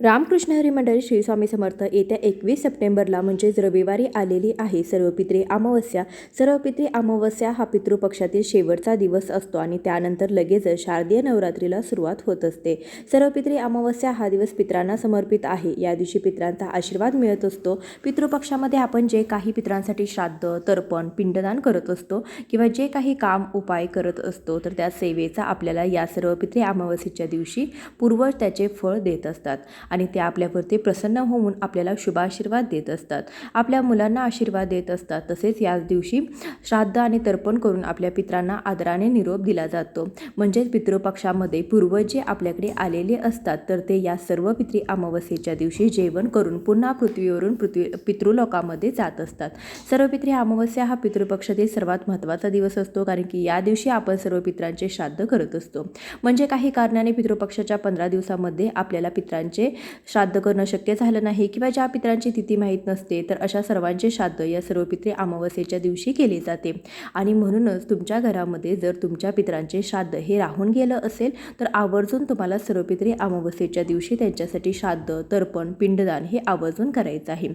रामकृष्ण हरी मंडळी श्री स्वामी समर्थ येत्या एकवीस सप्टेंबरला म्हणजेच रविवारी आलेली आहे. सर्वपित्री अमावस्या सर्वपित्री अमावस्या हा पितृपक्षातील शेवटचा दिवस असतो आणि त्यानंतर लगेचच शारदीय नवरात्रीला सुरुवात होत असते. सर्वपित्री अमावस्या हा दिवस पित्रांना समर्पित आहे. या दिवशी पित्रांचा आशीर्वाद मिळत असतो. पितृपक्षामध्ये आपण जे काही पित्रांसाठी श्राद्ध तर्पण पिंडदान करत असतो किंवा जे काही काम उपाय करत असतो तर त्या सेवेचा आपल्याला या सर्व पित्री अमावस्येच्या दिवशी पूर्वज त्याचे फळ देत असतात. आणि ते आपल्यावरती प्रसन्न होऊन आपल्याला शुभाशीर्वाद देत असतात. आपल्या मुलांना आशीर्वाद देत असतात. तसेच याच दिवशी श्राद्ध आणि तर्पण करून आपल्या पित्रांना आदराने निरोप दिला जातो. म्हणजेच पितृपक्षामध्ये पूर्वज जे आपल्याकडे आलेले असतात तर ते या सर्व पित्री अमावस्येच्या दिवशी जेवण करून पुन्हा पृथ्वीवरून पृथ्वी पितृलोकामध्ये जात असतात. सर्व पित्री अमावस्या हा पितृपक्षातील सर्वात महत्त्वाचा दिवस असतो कारण की या दिवशी आपण सर्व पित्रांचे श्राद्ध करत असतो. म्हणजे काही कारणाने पितृपक्षाच्या पंधरा दिवसामध्ये आपल्याला पित्रांचे श्राद्ध करणं शक्य झालं नाही किंवा ज्या पित्रांची तिथी माहीत नसते तर अशा सर्वांचे श्राद्ध या सर्व पित्रे अमावस्येच्या दिवशी केले जाते. आणि म्हणूनच तुमच्या घरामध्ये जर तुमच्या पित्रांचे श्राद्ध हे राहून गेलं असेल तर आवर्जून तुम्हाला सर्व पित्रे अमावस्येच्या दिवशी त्यांच्यासाठी श्राद्ध तर्पण पिंडदान हे आवर्जून करायचं आहे.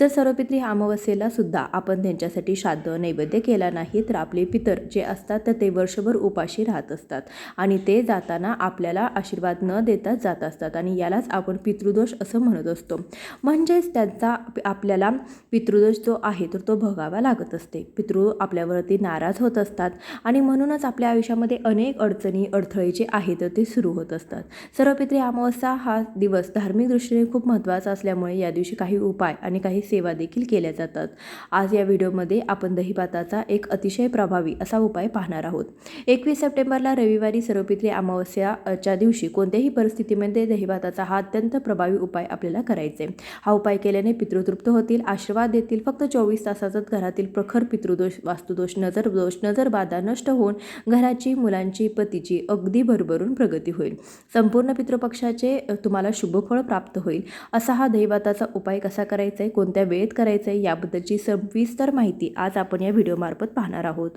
जर सर्व पित्री अमावस्येला सुद्धा आपण त्यांच्यासाठी श्राद्ध नैवेद्य केला नाही तर आपले पितर जे असतात तर ते वर्षभर उपाशी राहत असतात. आणि ते जाताना आपल्याला आशीर्वाद न देताच जात असतात. आणि यालाच आपण पितृदोष असं म्हणत असतो. म्हणजेच त्यांचा आपल्याला पितृदोष जो आहे तर तो भोगावा लागत असते. पितृ आपल्यावरती नाराज होत असतात आणि म्हणूनच आपल्या आयुष्यामध्ये अनेक अडचणी अडथळे जे आहेत तर ते सुरू होत असतात. सर्वपित्री अमावस्या हा दिवस धार्मिक दृष्टीने खूप महत्त्वाचा असल्यामुळे या दिवशी काही उपाय आणि काही सेवा देखील केल्या जातात. आज या व्हिडिओमध्ये आपण दहीभाताचा एक अतिशय प्रभावी असा उपाय पाहणार आहोत. एकवीस सप्टेंबरला रविवारी सर्वपित्री अमावस्याच्या दिवशी कोणत्याही परिस्थितीमध्ये दहीभाताचा हा अत्यंत प्रभावी उपाय आपल्याला करायचे. हा उपाय केल्याने पितृतृप्त होतील आशीर्वाद देतील. फक्त चोवीस तासातच घरातील प्रखर पितृदोष वास्तुदोष नजर दोष नजर बाधा नष्ट होऊन घराची मुलांची पतीची अगदी भरभरून प्रगती होईल. संपूर्ण पितृपक्षाचे तुम्हाला शुभफळ प्राप्त होईल. असा हा दैवाताचा उपाय कसा करायचा आहे कोणत्या वेळेत करायचा आहे याबद्दलची सविस्तर माहिती आज आपण या व्हिडिओमार्फत पाहणार आहोत.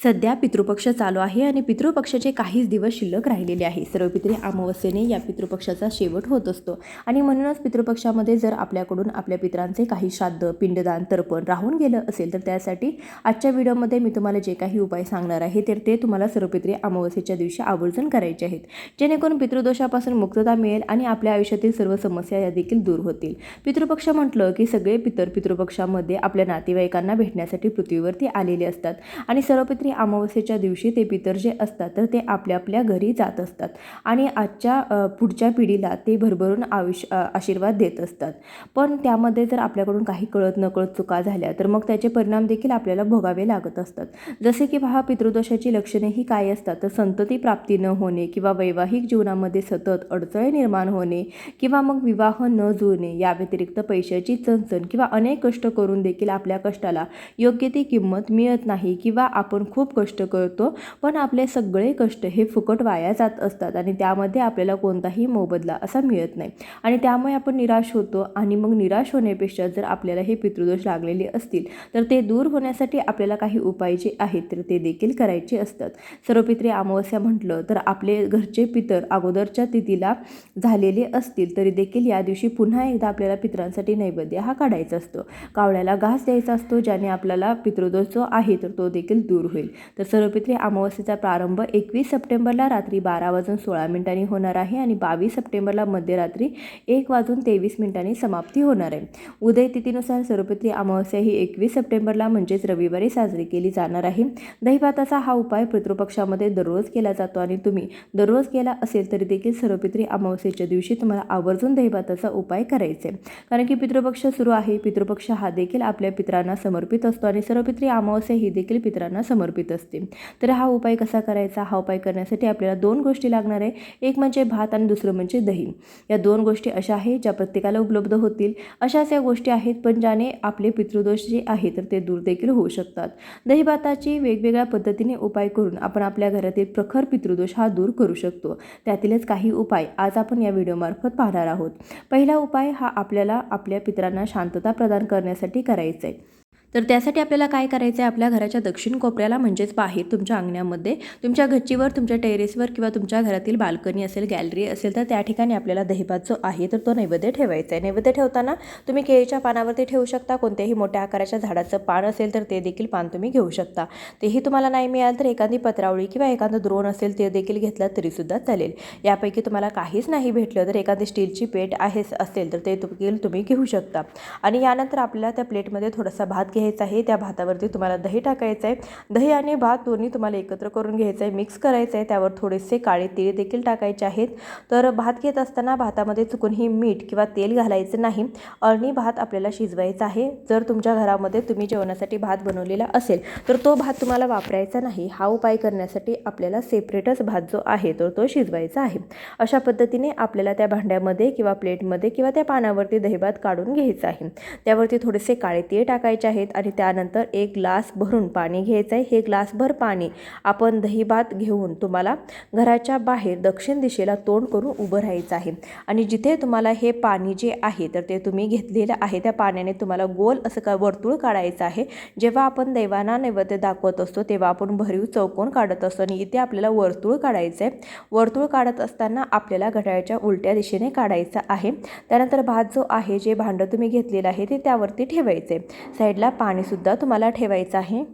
सध्या पितृपक्ष चालू आहे आणि पितृपक्षाचे काहीच दिवस शिल्लक राहिलेले आहे. सर्व पितृ अमावस्येने या पितृपक्षाचा शेवट होत असतो. आणि म्हणूनच पितृपक्षामध्ये जर आपल्याकडून आपल्या पित्रांचे काही श्राद्ध पिंडदान तर्पण राहून गेलं असेल तर त्यासाठी आजच्या व्हिडिओमध्ये मी तुम्हाला जे काही उपाय सांगणार आहे तर ते तुम्हाला सर्वपित्री अमावस्येच्या दिवशी आवर्जून करायचे आहेत. जेणेकरून पितृदोषापासून मुक्तता मिळेल आणि आपल्या आयुष्यातील सर्व समस्या या देखील दूर होतील. पितृपक्ष म्हटलं की सगळे पितर पितृपक्षामध्ये आपल्या नातेवाईकांना भेटण्यासाठी पृथ्वीवरती आलेले असतात. आणि सर्वपित्री आणि अमावस्येच्या दिवशी ते पितर जे असतात तर ते आपल्या आपल्या घरी जात असतात आणि आजच्या पुढच्या पिढीला ते भरभरून आयुष्य आशीर्वाद देत असतात. पण त्यामध्ये जर आपल्याकडून काही कळत नकळत चुका झाल्या तर मग त्याचे परिणाम देखील आपल्याला भोगावे लागत असतात. जसे की पहा पितृदोषाची लक्षणे ही काय असतात? तर संतती प्राप्ती न होणे किंवा वैवाहिक जीवनामध्ये सतत अडचणी निर्माण होणे किंवा मग विवाह न जुळणे या व्यतिरिक्त पैशाची चणचण किंवा अनेक कष्ट करून देखील आपल्या कष्टाला योग्य ती किंमत मिळत नाही किंवा आपण खूप कष्ट करतो पण आपले सगळे कष्ट हे फुकट वाया जात असतात आणि त्यामध्ये आपल्याला कोणताही मोबदला असा मिळत नाही. आणि त्यामुळे आपण निराश होतो आणि मग निराश होण्यापेक्षा जर आपल्याला हे पितृदोष लागलेले असतील तर ते दूर होण्यासाठी आपल्याला काही उपाय जे आहेत तर ते देखील करायचे असतात. सर्वपित्री अमावस्या म्हटलं तर आपले घरचे पितर अगोदरच्या तिथीला झालेले असतील तरी देखील या दिवशी पुन्हा एकदा आपल्याला पितरांसाठी नैवेद्य हा काढायचा असतो. कावळ्याला घास द्यायचा असतो ज्याने आपल्याला पितृदोष जो आहे तर तो देखील दूर होईल. तर सर्वपित्री अमावस्येचा प्रारंभ एकवीस सप्टेंबरला रात्री बारा वाजून सोळा मिनिटांनी होणार आहे आणि बावीस सप्टेंबरला मध्यरात्री एक वाजून तेवीस मिनिटांनी समाप्ती होणार आहे. उदय तिथीनुसार सर्वपित्री अमावस्या ही एकवीस सप्टेंबरला म्हणजेच रविवारी साजरी केली जाणार आहे. दहीभाताचा हा उपाय पितृपक्षामध्ये दररोज केला जातो आणि तुम्ही दररोज केला असेल तरी देखील सर्वपित्री अमावस्येच्या दिवशी तुम्हाला आवर्जून दहीभाताचा उपाय करायचे. कारण की पितृपक्ष सुरू आहे. पितृपक्ष हा देखील आपल्या पित्रांना समर्पित असतो आणि सर्वपित्री अमावस्या ही देखील पित्रांना समर्पित असते. तर हा उपाय कसा करायचा? हा उपाय करण्यासाठी आपल्याला दोन गोष्टी लागणार आहे. एक म्हणजे भात आणि दुसरं म्हणजे दही. या दोन गोष्टी अशा आहेत ज्या प्रत्येकाला उपलब्ध होतील. अशाच या गोष्टी आहेत पण ज्याने आपले पितृदोष जे आहे तर ते दूर देखील होऊ शकतात. दही भाताची वेगवेगळ्या पद्धतीने उपाय करून आपण आपल्या घरातील प्रखर पितृदोष हा दूर करू शकतो. त्यातीलच काही उपाय आज आपण या व्हिडिओमार्फत पाहणार आहोत. पहिला उपाय हा आपल्याला आपल्या पित्रांना शांतता प्रदान करण्यासाठी करायचा आहे. तर त्यासाठी आपल्याला काय करायचं आहे आपल्या घराच्या दक्षिण कोपऱ्याला म्हणजेच बाहेर तुमच्या अंगणामध्ये तुमच्या गच्चीवर तुमच्या टेरेसवर किंवा तुमच्या घरातील बाल्कनी असेल गॅलरी असेल तर त्या ठिकाणी आपल्याला दहीभात जो आहे तर तो नैवेद्य ठेवायचा आहे नैवेद्य ठेवताना तुम्ही केळीच्या पानावरती ठेवू शकता कोणत्याही मोठ्या आकाराच्या झाडाचं पान असेल तर ते देखील पान तुम्ही घेऊ शकता. तेही तुम्हाला नाही मिळालं तर एखादी पत्रावळी किंवा एखादं द्रोण असेल ते देखील घेतलं तरीसुद्धा चालेल. यापैकी तुम्हाला काहीच नाही भेटलं तर एखादी स्टीलची पेट आहे असेल तर ते देखील तुम्ही घेऊ शकता. आणि यानंतर आपल्याला त्या प्लेटमध्ये थोडासा भात घ्यायचा आहे त्या भातावरती तुम्हाला दही टाकायचं आहे. दही आणि भात दोन्ही तुम्हाला एकत्र करून घ्यायचं आहे मिक्स करायचं आहे. त्यावर थोडेसे काळे तीळ देखील टाकायचे आहेत. तर भात घेत असताना भातामध्ये चुकूनही मीठ किंवा तेल घालायचं नाही. अळणी भात आपल्याला शिजवायचा आहे. जर तुमच्या घरामध्ये तुम्ही जेवणासाठी भात बनवलेला असेल तर तो भात तुम्हाला वापरायचा नाही. हा उपाय करण्यासाठी आपल्याला सेपरेटच भात जो आहे तर तो शिजवायचा आहे. अशा पद्धतीने आपल्याला त्या भांड्यामध्ये किंवा प्लेटमध्ये किंवा त्या पानावरती दहीभात काढून घ्यायचा आहे. त्यावरती थोडेसे काळे तीळ टाकायचे आहेत. आणि त्यानंतर एक ग्लास भरून पाणी घ्यायचं आहे. हे ग्लासभर पाणी आपण दहीभात घेऊन तुम्हाला घराच्या बाहेर दक्षिण दिशेला तोंड करून उभं राहायचं आहे. आणि जिथे तुम्हाला हे पाणी जे आहे तर ते तुम्ही घेतलेलं आहे. त्या पाण्याने तुम्हाला गोल असं का वर्तुळ काढायचं आहे. जेव्हा आपण देवांना नैवेद्य दाखवत असतो तेव्हा आपण भरीव चौकोन काढत असतो आणि इथे आपल्याला वर्तुळ काढायचं आहे. वर्तुळ काढत असताना आपल्याला घड्याळच्या उलट्या दिशेने काढायचं आहे. त्यानंतर भात जो आहे जे भांडं तुम्ही घेतलेलं आहे ते त्यावरती ठेवायचे साईडला पाणीसुद्धा तुम्हाला ठेवायचं आहे.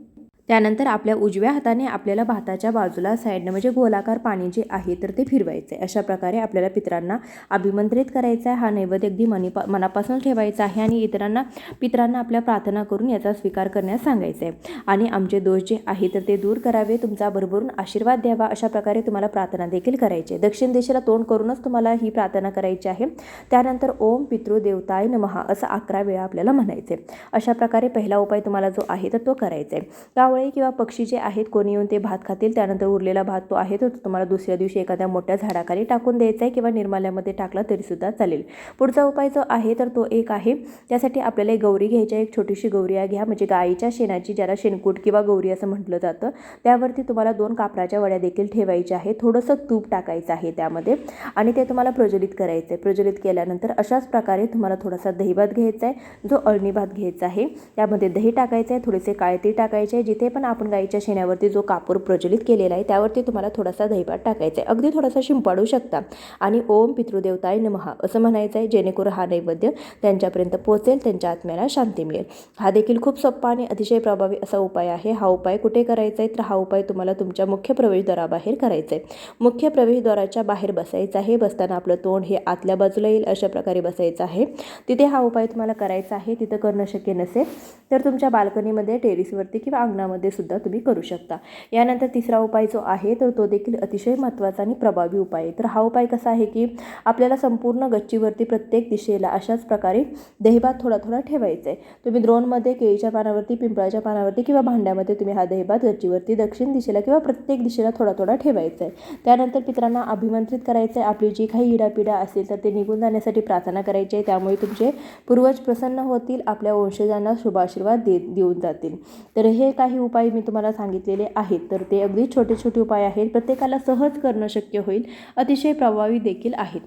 त्यानंतर आपल्या उजव्या हाताने आपल्याला भाताच्या बाजूला साईडनं म्हणजे गोलाकार पाणी जे आहे तर ते फिरवायचं आहे अशा प्रकारे आपल्याला पितरांना अभिमंत्रित करायचं आहे. हा नैवेद्य अगदी मनीपा मनापासून ठेवायचा आहे आणि इतरांना पितरांना आपल्या प्रार्थना करून याचा स्वीकार करण्यास सांगायचं आहे आणि आमचे दोष जे आहे तर ते दूर करावे. तुमचा भरभरून आशीर्वाद द्यावा. अशा प्रकारे तुम्हाला प्रार्थना देखील करायची आहे दक्षिण दिशेला तोंड करूनच तुम्हाला ही प्रार्थना करायची आहे. त्यानंतर ओम पितृदेवताय नमहा असं अकरा वेळा आपल्याला म्हणायचे अशा प्रकारे पहिला उपाय तुम्हाला जो आहे तर तो करायचा आहे कावळे किंवा पक्षी जे आहेत कोणी येऊन ते भात खातील त्यानंतर उरलेला भात तो आहे तो तुम्हाला दुसऱ्या दिवशी एखाद्या मोठ्या झाडाखाली टाकून द्यायचा आहे किंवा निर्माल्यामध्ये टाकला तरीसुद्धा चालेल. पुढचा उपाय जो आहे तर तो एक आहे त्यासाठी आपल्याला एक गौरी घ्यायची आहे एक छोटीशी गौरी घ्या म्हणजे गाईच्या शेणाची ज्याला शेणकूट किंवा गौरी असं म्हटलं जातं त्यावरती तुम्हाला दोन कापराच्या वड्या देखील ठेवायच्या आहे थोडंसं तूप टाकायचं आहे त्यामध्ये आणि ते तुम्हाला प्रज्वलित करायचं आहे. प्रज्वलित केल्यानंतर अशाच प्रकारे तुम्हाला थोडासा दहीभात घ्यायचा आहे जो अळणी भात घ्यायचा आहे त्यामध्ये दही टाकायचं आहे थोडेसे काळती टाकायचे आहे जिथे पण आपण गाईच्या शेणावरती जो कापूर प्रज्वलित केलेला आहे त्यावरती तुम्हाला थोडासा दहीपात टाकायचा आहे. अगदी थोडासा शिंपाडू शकता. आणि ओम पितृदेवताय नमहा असं म्हणायचं आहे जेणेकरून हा नैवेद्य त्यांच्यापर्यंत पोहोचेल त्यांच्या आत्म्याला शांती मिळेल. हा देखील खूप सोपा आणि अतिशय प्रभावी असा उपाय आहे. हा उपाय कुठे करायचा आहे? तर हा उपाय तुम्हाला तुमच्या मुख्य प्रवेशद्वाराबाहेर करायचा आहे. मुख्य प्रवेशद्वाराच्या बाहेर बसायचं आहे. बसताना आपलं तोंड हे आतल्या बाजूला येईल अशा प्रकारे बसायचं आहे. तिथे हा उपाय तुम्हाला करायचा आहे. तिथं करणं शक्य नसेल तर तुमच्या बाल्कनीमध्ये टेरिसवरती किंवा अंगणामध्ये सुद्धा तुम्ही करू शकता. यानंतर तिसरा उपाय जो आहे तर तो देखील अतिशय महत्त्वाचा आणि प्रभावी उपाय आहे. तर हा उपाय कसा आहे की आपल्याला संपूर्ण गच्चीवरती प्रत्येक दिशेला अशाच प्रकारे दहीभात थोडा थोडा ठेवायचा आहे. तुम्ही द्रोणमध्ये केळीच्या पानावरती पिंपळाच्या पानावरती किंवा भांड्यामध्ये तुम्ही हा दहीभात गच्चीवरती दक्षिण दिशेला किंवा प्रत्येक दिशेला थोडा थोडा ठेवायचा आहे. त्यानंतर पित्रांना अभिमंत्रित करायचं आहे. आपली जी काही इडापिडा असेल तर ते निघून जाण्यासाठी प्रार्थना करायची आहे. त्यामुळे तुमचे पूर्वज प्रसन्न होतील आपल्या वंशजांना शुभाशीर्वाद दे देऊन जातील. तर हे काही उपाय मी तुम्हाला सांगितलेले आहेत. तर ते अगदी छोटे छोटे उपाय आहेत. प्रत्येकाला सहज करणं शक्य होईल. अतिशय प्रभावी देखील आहेत.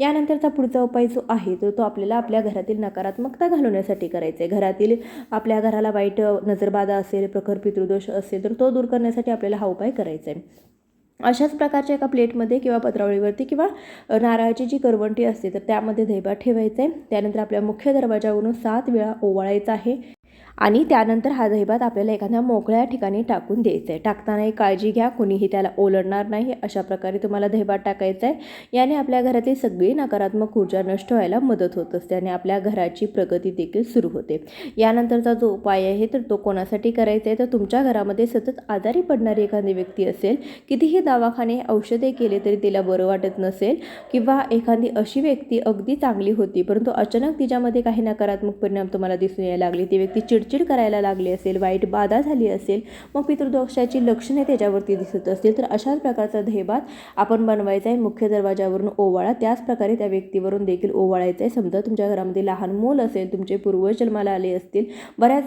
यानंतरचा पुढचा उपाय जो आहे तर तो आपल्याला आपल्या घरातील नकारात्मकता घालवण्यासाठी करायचा आहे घरातील आपल्या घराला वाईट नजरबाधा असेल प्रखर पितृदोष असेल तर तो दूर करण्यासाठी आपल्याला हा उपाय करायचा आहे अशाच प्रकारच्या एका प्लेटमध्ये किंवा पत्रावळीवरती किंवा नारळाची जी करवंटी असते तर त्यामध्ये दहीभात ठेवायचं आहे त्यानंतर आपल्या मुख्य दरवाजावरून सात वेळा ओवाळायचा आहे. आणि त्यानंतर हा दहीभात आपल्याला एखाद्या मोकळ्या ठिकाणी टाकून द्यायचा आहे टाकताना एक काळजी घ्या कुणीही त्याला ओलडणार नाही. अशा प्रकारे तुम्हाला दहीभात टाकायचं आहे याने आपल्या घरातील सगळी नकारात्मक ऊर्जा नष्ट व्हायला मदत होत असते आणि आपल्या घराची प्रगती देखील सुरू होते. यानंतरचा जो उपाय आहे तर तो कोणासाठी करायचा आहे तर तुमच्या घरामध्ये सतत आजारी पडणारी एखादी व्यक्ती असेल कितीही दवाखाने औषधे केले तरी तिला बरं वाटत नसेल किंवा एखादी अशी व्यक्ती अगदी चांगली होती परंतु अचानक तिच्यामध्ये काही नकारात्मक परिणाम तुम्हाला दिसून यायला लागले. ती व्यक्ती चिड चिडचिड करायला लागली असेल वाईट बाधा झाली असेल मग पितृदोषाची लक्षणे त्याच्यावरती दिसत असतील तर अशाच प्रकारचा दहेभात आपण बनवायचा आहे. मुख्य दरवाजावरून ओवाळा त्याच प्रकारे त्या व्यक्तीवरून देखील ओवाळायचं आहे. समजा तुमच्या घरामध्ये लहान मूल असेल तुमचे पूर्वज जन्माला आले असतील बऱ्याच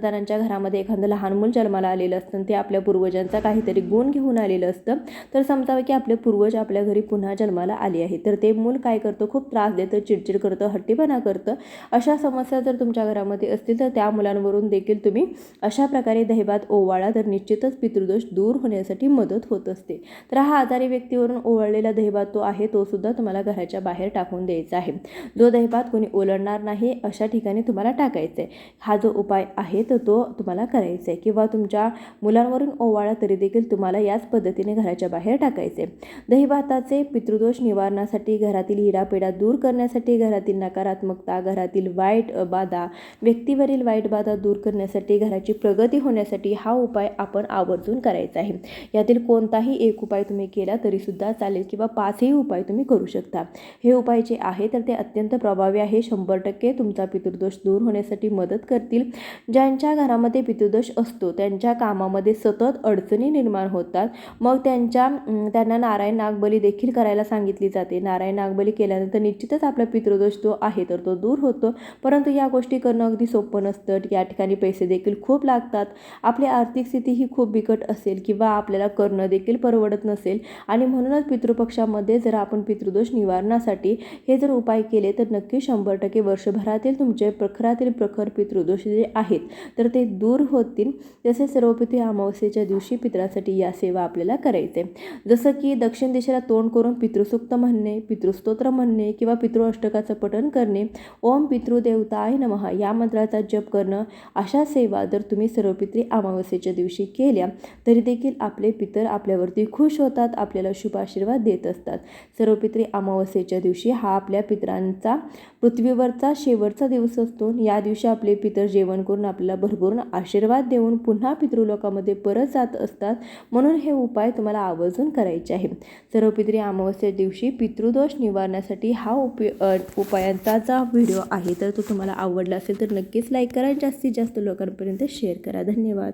जणांच्या घरामध्ये एखादं लहान मूल जन्माला आलेलं असतं ते आपल्या पूर्वजांचा काहीतरी गुण घेऊन आलेलं असतं. तर समजावं की आपले पूर्वज आपल्या घरी पुन्हा जन्माला आले आहे तर ते मूल काय करतं? खूप त्रास देतं चिडचिड करतं हट्टीपणा करतं. अशा समस्या जर तुमच्या घरामध्ये असतील तर त्या मुलांना मुलांवरून देखील तुम्ही अशा प्रकारे दैवात ओवाळा तर निश्चितच पितृदोष दूर होण्यासाठी मदत होत असते. तर हा आजारी व्यक्तीवरून ओवाळलेला दैवात तो आहे तो सुद्धा तुम्हाला घराच्या बाहेर टाकून द्यायचा आहे. जो दैवात कोणी ओलडणार नाही अशा ठिकाणी तुम्हाला टाकायचा आहे हा जो उपाय आहे तर तो तुम्हाला करायचा आहे किंवा तुमच्या मुलांवरून ओवाळा तरी देखील तुम्हाला याच पद्धतीने घराच्या बाहेर टाकायचे दहीभाताचे पितृदोष निवारणासाठी घरातील हिरापेडा दूर करण्यासाठी घरातील नकारात्मकता घरातील वाईट बाधा व्यक्तीवरील वाईट बाधा दूर करण्यासाठी घराची प्रगती होण्यासाठी हा उपाय आपण आवर्जून करायचा आहे. यातील कोणताही एक उपाय तुम्ही केला तरीसुद्धा चालेल किंवा पाचही उपाय तुम्ही करू शकता. हे उपाय जे आहे तर ते अत्यंत प्रभावी आहे. शंभर टक्के तुमचा पितृदोष दूर होण्यासाठी मदत करतील. ज्यांच्या घरामध्ये पितृदोष असतो त्यांच्या कामामध्ये सतत अडचणी निर्माण होतात. मग त्यांच्या त्यांना नारायण नागबली देखील करायला सांगितली जाते. नारायण नागबली केल्यानंतर निश्चितच आपला पितृदोष जो आहे तर तो दूर होतो. परंतु या गोष्टी करणं अगदी सोपं नसतं. या ठिकाणी पैसे देखील खूप लागतात. आपली आर्थिक स्थिती ही खूप बिकट असेल किंवा आपल्याला करणं देखील परवडत नसेल. आणि म्हणूनच पितृपक्षामध्ये जर आपण पितृदोष निवारणासाठी हे जर उपाय केले तर नक्की शंभर टक्के वर्षभरातील तुमचे प्रखरातील प्रखर पितृदोष जे आहेत तर ते दूर होतील. जसे सर्वपित्री अमावस्येच्या दिवशी पितरासाठी या सेवा आपल्याला करायचे. जसं की दक्षिण दिशेला तोंड करून पितृसूक्त म्हणणे पितृस्तोत्र म्हणणे किंवा पितृअष्टकाचं पठण करणे ओम पितृदेवताय नमः या मंत्राचा जप करणं अशा सेवा जर तुम्ही सर्वपित्री अमावस्येच्या दिवशी केल्या तरी देखील आपले पितर आपल्यावरती खुश होतात आपल्याला शुभ आशीर्वाद देत असतात. सर्वपित्री अमावस्येच्या दिवशी हा आपल्या पितरांचा पृथ्वीवरचा शेवटचा दिवस असतो. या दिवशी आपले पितर जेवण करून आपल्याला भरभरून आशीर्वाद देऊन पुन्हा पितृलोकामध्ये परत जात असतात. म्हणून हे उपाय तुम्हाला आवर्जून करायचे आहे. सर्वपित्री अमावस्या दिवशी पितृदोष निवारण्यासाठी हा उपय उपायांचा जा व्हिडिओ आहे. तर तो तुम्हाला आवडला असेल तर नक्कीच लाईक करा. जास्तीत जास्त लोकांपर्यंत शेअर करा. धन्यवाद.